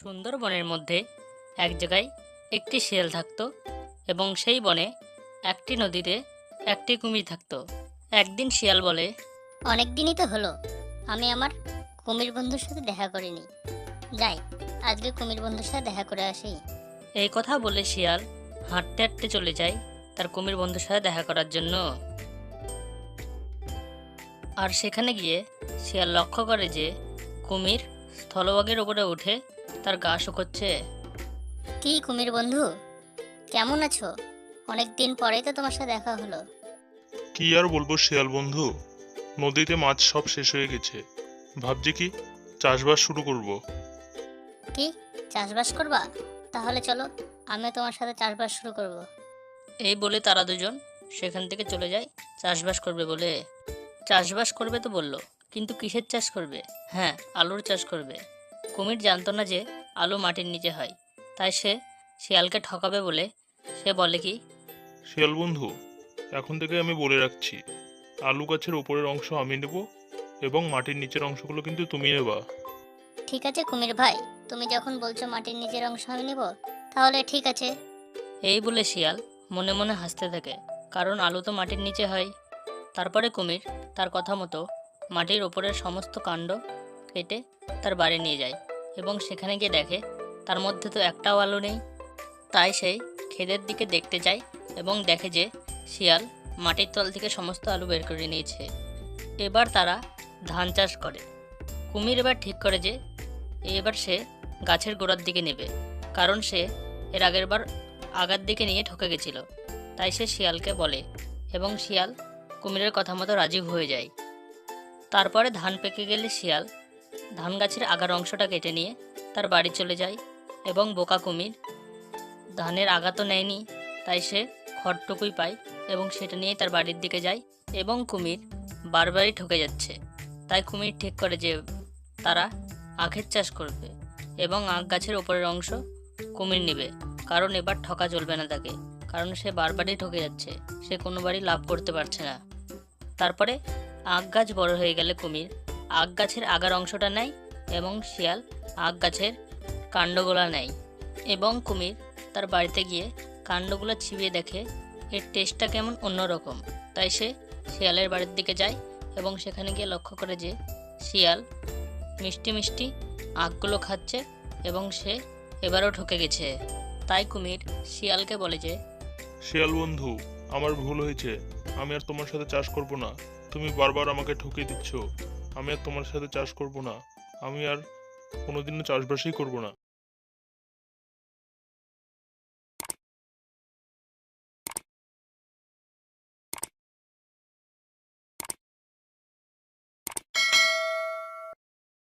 সুন্দরবনের মধ্যে এক জায়গায় একটি শিয়াল থাকতো এবং সেই বনে একটি নদীতে একটি কুমির থাকতো। একদিন শিয়াল বলে অনেক দিনই তো হলো আমি আমার কুমির বন্ধুর সাথে দেখা করিনি। যাই আজকে কুমির বন্ধুর সাথে দেখা করে আসি। এই কথা বলে শিয়াল হাঁটতে হাঁটতে চলে যায় তার কুমির বন্ধুর সাথে দেখা করার জন্য। আর সেখানে গিয়ে শিয়াল লক্ষ্য করে যে কুমির স্থলভাগের উপরে উঠে তার গা শুকোচ্ছে। কি কুমির বন্ধু? কেমন আছো? অনেক দিন পরেই তো তোমার সাথে দেখা হলো। কি আর বলব শিয়াল বন্ধু? নদীতে মাছ সব শেষ হয়ে গেছে। ভাবছি কি চাষবাস শুরু করব। কি? চাষবাস করবা? তাহলে চলো আমি তোমার সাথে চাষবাস শুরু করব। এই বলে তারা দুজন সেখান থেকে চলে যায় চাষবাস করবে বলে। চাষবাস করবে তো বলল। কিন্তু কিসের চাষ করবে? হ্যাঁ আলুর চাষ করবে। কুমির জানতো না যে আলু মাটির নিচে হয়। তাই সে শিয়ালকে ঠকাবে বলে সে বলে কি? শিয়াল বন্ধু এখন থেকে আমি বলে রাখছি আলু গাছের উপরের অংশ আমি নেব এবং মাটির নিচের অংশগুলো কিন্তু তুমি নেবা। ঠিক আছে কুমির ভাই তুমি যখন বলছো মাটির নিচের অংশ আমি নেব তাহলে ঠিক আছে। এই বলে শিয়াল মনে মনে হাসতে থাকে কারণ আলু তো মাটির নিচে হয়। তারপরে কুমির তার কথা মতো মাটির ওপরের সমস্ত কাণ্ড কেটে তার বাড়ি নিয়ে যায় এবং সেখানে গিয়ে দেখে, তার মধ্যে তো একটাও আলু নেই। তাই সেই ক্ষেতের দিকে দেখতে যায় এবং দেখে যে শিয়াল মাটির তল থেকে সমস্ত আলু বের করে নিয়েছে। এবার তারা ধান চাষ করে। কুমির এবার ঠিক করে যে, এবার সে গাছের গোড়ার দিকে নেবে, কারণ সে এর আগের বার আগার দিকে নিয়ে ঠকে গেছিল। তাই সে শিয়ালকে বলে এবং শিয়াল কুমিরের কথা মতো রাজি হয়ে যায়। তারপরে ধান পেকে গেলে শিয়াল। ধান গাছের আগার অংশটা কেটে নিয়ে তার বাড়ি চলে যায় এবং বোকা কুমির। ধানের আগা তো নেয়নি, তাই সে খড়টুকুই পায় এবং সেটা নিয়ে তার বাড়ির দিকে যায় এবং কুমির বারবারই ঠকে যাচ্ছে। তাই কুমির ঠিক করে যে তারা আখের চাষ করবে এবং আখ গাছের ওপরের অংশ কুমির নেবে, কারণ এবার ঠকা চলবে না তাকে, কারণ সে বারবারই ঠকে যাচ্ছে, সে কোনোবারই লাভ করতে পারছে না। তারপরে আখ গাছ বড় হয়ে গেলে কুমির। আখ গাছের আগার অংশটা নেয় এবং শিয়াল আখ গাছের কাণ্ডগুলা নেয় এবং কুমির তার বাড়িতে গিয়ে কাণ্ডগুলো চিবিয়ে দেখে এর টেস্টটা কেমন অন্যরকম। তাই সে শিয়ালের বাড়ির দিকে যায় এবং সেখানে গিয়ে লক্ষ্য করে যে শিয়াল মিষ্টি মিষ্টি আখগুলো খাচ্ছে এবং সে এবারও ঠকে গেছে। তাই কুমির শিয়ালকে বলে যে, শিয়াল বন্ধু আমার ভুল হয়েছে। আমি আর তোমার সাথে চাষ করব না। তুমি বারবার আমাকে ঠকিয়ে দিচ্ছ। আমি আর তোমার সাথে চাষ করব না। আমি আর কোনোদিনও চাষবাসই করব না।